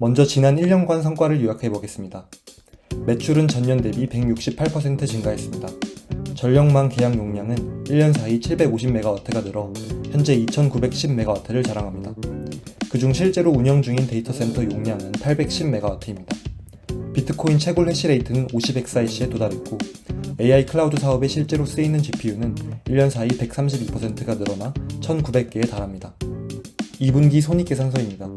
먼저 지난 1년간 성과를 요약해 보겠습니다. 매출은 전년 대비 168% 증가했습니다. 전력망 계약 용량은 1년 사이 750MW가 늘어 현재 2910MW를 자랑합니다. 그중 실제로 운영 중인 데이터 센터 용량은 810MW입니다. 비트코인 채굴 해시레이트는 50exIC에 도달했고 AI 클라우드 사업에 실제로 쓰이는 GPU는 1년 사이 132%가 늘어나 1900개에 달합니다. 2분기 손익계산서입니다.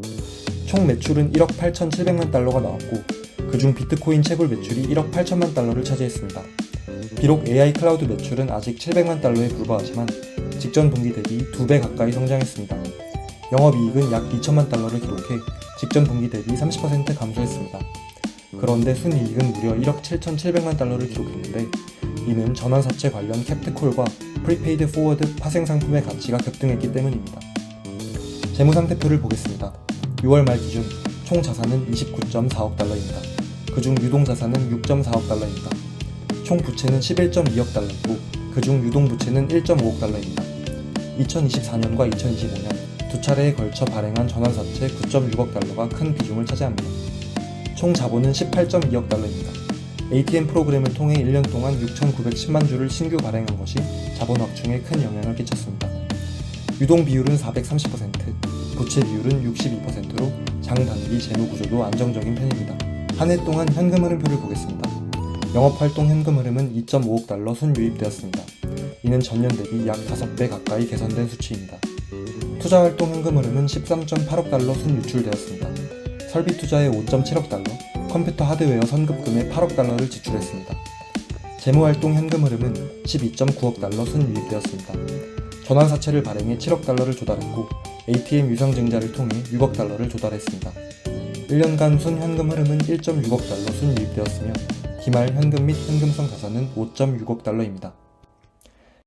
총 매출은 1억 8,700만 달러가 나왔고 그중 비트코인 채굴 매출이 1억 8천만 달러를 차지했습니다. 비록 AI 클라우드 매출은 아직 700만 달러에 불과하지만 직전 분기 대비 2배 가까이 성장했습니다. 영업이익은 약 2천만 달러를 기록해 직전 분기 대비 30% 감소했습니다. 그런데 순이익은 무려 1억 7,700만 달러를 기록했는데 이는 전환사채 관련 캡트콜과 프리페이드 포워드 파생 상품의 가치가 급등했기 때문입니다. 재무상태표를 보겠습니다. 6월 말 기준 총 자산은 29.4억 달러입니다. 그중 유동 자산은 6.4억 달러입니다. 총 부채는 11.2억 달러이고 그중 유동 부채는 1.5억 달러입니다. 2024년과 2025년 두 차례에 걸쳐 발행한 전환사채 9.6억 달러가 큰 비중을 차지합니다. 총 자본은 18.2억 달러입니다. ATM 프로그램을 통해 1년 동안 6,910만 주를 신규 발행한 것이 자본 확충에 큰 영향을 끼쳤습니다. 유동 비율은 430%, 부채 비율은 62%로 장단기 재무 구조도 안정적인 편입니다. 한 해 동안 현금 흐름표를 보겠습니다. 영업활동 현금 흐름은 2.5억 달러 순유입되었습니다. 이는 전년 대비 약 5배 가까이 개선된 수치입니다. 투자활동 현금 흐름은 13.8억 달러 순유출되었습니다. 설비 투자에 5.7억 달러, 컴퓨터 하드웨어 선급금에 8억 달러를 지출했습니다. 재무활동 현금 흐름은 12.9억 달러 순유입되었습니다. 전환사채를 발행해 7억 달러를 조달했고 ATM 유상증자를 통해 6억 달러를 조달했습니다. 1년간 순 현금 흐름은 1.6억 달러 순유입되었으며 기말 현금 및 현금성 자산은 5.6억 달러입니다.